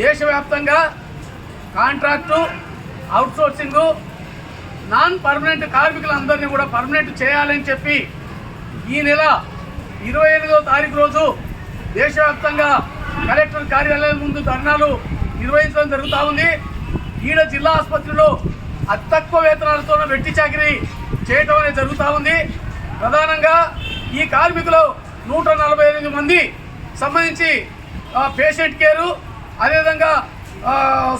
దేశవ్యాప్తంగా contract outsourcing non permanent కార్మికులందరినీ కూడా పర్మనెంట్ చేయాలని చెప్పి ఈ నెల ఇరవై ఎనిమిదో తారీఖు రోజు దేశవ్యాప్తంగా కలెక్టర్ కార్యాలయం ముందు ధర్నాలు నిర్వహించడం జరుగుతూ ఉంది. ఈడ జిల్లా ఆసుపత్రిలో అతి తక్కువ వేతనాలతో వెట్టి చాకిరీ చేయటం అనేది జరుగుతూ ఉంది. ప్రధానంగా ఈ కార్మికులు నూట నలభై ఎనిమిది మంది సంబంధించి పేషెంట్ కేరు అదేవిధంగా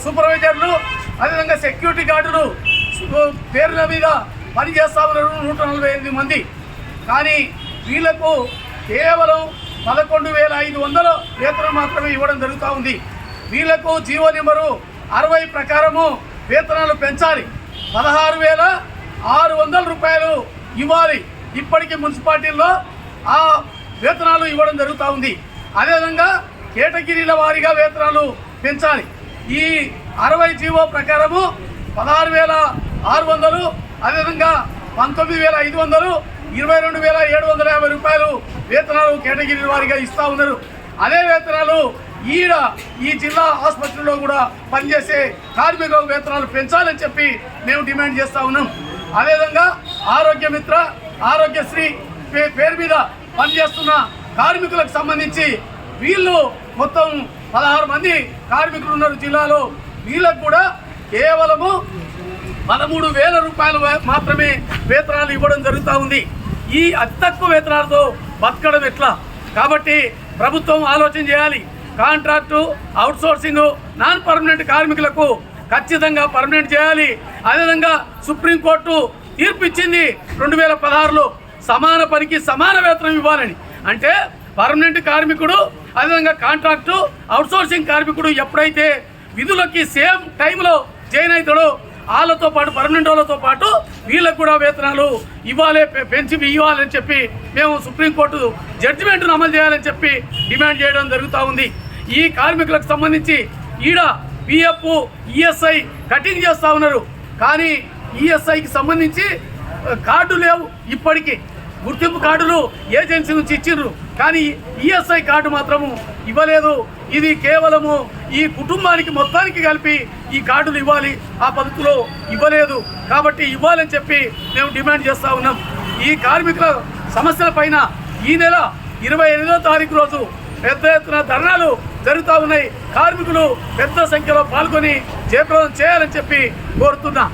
సూపర్వైజర్లు అదేవిధంగా సెక్యూరిటీ గార్డులు పేర్ల మీద పనిచేస్తా ఉన్నారు నూట నలభై ఎనిమిది మంది. కానీ వీళ్ళకు కేవలం పదకొండు వేల ఐదు వందల వేతనం మాత్రమే ఇవ్వడం జరుగుతూ ఉంది. వీళ్ళకు జీవో నెంబరు అరవై ప్రకారము వేతనాలు పెంచాలి. పదహారు వేల ఆరు వందల రూపాయలు ఇవ్వాలి. ఇప్పటికీ మున్సిపాలిటీల్లో ఆ వేతనాలు ఇవ్వడం జరుగుతూ ఉంది. అదేవిధంగా కేటగిరీల వారీగా వేతనాలు పెంచాలి. ఈ అరవై జీవో ప్రకారము పదహారు వేల ఆరు వందలు అదేవిధంగా పంతొమ్మిది వేల ఐదు వందలు ఇరవై రెండు వేల ఏడు వందల యాభై రూపాయలు వేతనాలు కేటగిరీల వారీగా ఇస్తూ ఉన్నారు. అదే వేతనాలు ఈడ ఈ జిల్లా ఆసుపత్రిలో కూడా పనిచేసే కార్మికుల వేతనాలు పెంచాలని చెప్పి మేము డిమాండ్ చేస్తూ ఉన్నాం. అదేవిధంగా ఆరోగ్య మిత్ర ఆరోగ్యశ్రీ పే- పేరు మీద పనిచేస్తున్న కార్మికులకు సంబంధించి వీళ్ళు మొత్తం పదహారు మంది కార్మికులు ఉన్నారు జిల్లాలో. వీళ్ళకు కూడా కేవలము పదమూడు వేల రూపాయలు వే- మాత్రమే వేతనాలు ఇవ్వడం జరుగుతూ ఉంది. ఈ అతి తక్కువ వేతనాలతో బతకడం ఎట్లా? కాబట్టి ప్రభుత్వం ఆలోచన చేయాలి. కాంట్రాక్టు అవుట్సోర్సింగ్ నాన్ పర్మనెంట్ కార్మికులకు ఖచ్చితంగా పర్మనెంట్ చేయాలి. అదేవిధంగా సుప్రీంకోర్టు తీర్పు ఇచ్చింది రెండు వేల పదహారులో. సమాన పనికి సమాన వేతనం ఇవ్వాలని. అంటే పర్మనెంట్ కార్మికుడు అదేవిధంగా కాంట్రాక్టు అవుట్సోర్సింగ్ కార్మికుడు ఎప్పుడైతే విధులకి సేమ్ టైంలో జాయిన్ అవుతాడో వాళ్ళతో పాటు పర్మనెంట్ వాళ్ళతో పాటు వీళ్ళకు కూడా వేతనాలు ఇవ్వాలి పెంచి ఇవ్వాలని చెప్పి మేము సుప్రీంకోర్టు జడ్జిమెంట్ను అమలు చేయాలని చెప్పి డిమాండ్ చేయడం జరుగుతూ ఉంది. ఈ కార్మికులకు సంబంధించి ఈడ పిఎఫ్ ఈఎస్ఐ కటింగ్ చేస్తూ ఉన్నారు. కానీ ఈఎస్ఐకి సంబంధించి కార్డు లేవు ఇప్పటికీ. గుర్తింపు కార్డులు ఏజెన్సీ నుంచి ఇచ్చిండ్రు కానీ ఈఎస్ఐ కార్డు మాత్రము ఇవ్వలేదు. ఇది కేవలము ఈ కుటుంబానికి మొత్తానికి కలిపి ఈ కార్డులు ఇవ్వాలి. ఆ పద్ధతిలో ఇవ్వలేదు. కాబట్టి ఇవ్వాలని చెప్పి మేము డిమాండ్ చేస్తూ ఉన్నాం. ఈ కార్మికుల సమస్యల పైన ఈ నెల ఇరవై ఎనిమిదో తారీఖు రోజు పెద్ద ఎత్తున ధర్నాలు జరుగుతూ ఉన్నాయి. కార్మికులు పెద్ద సంఖ్యలో పాల్గొని జయప్రదం చేయాలని చెప్పి కోరుతున్నా.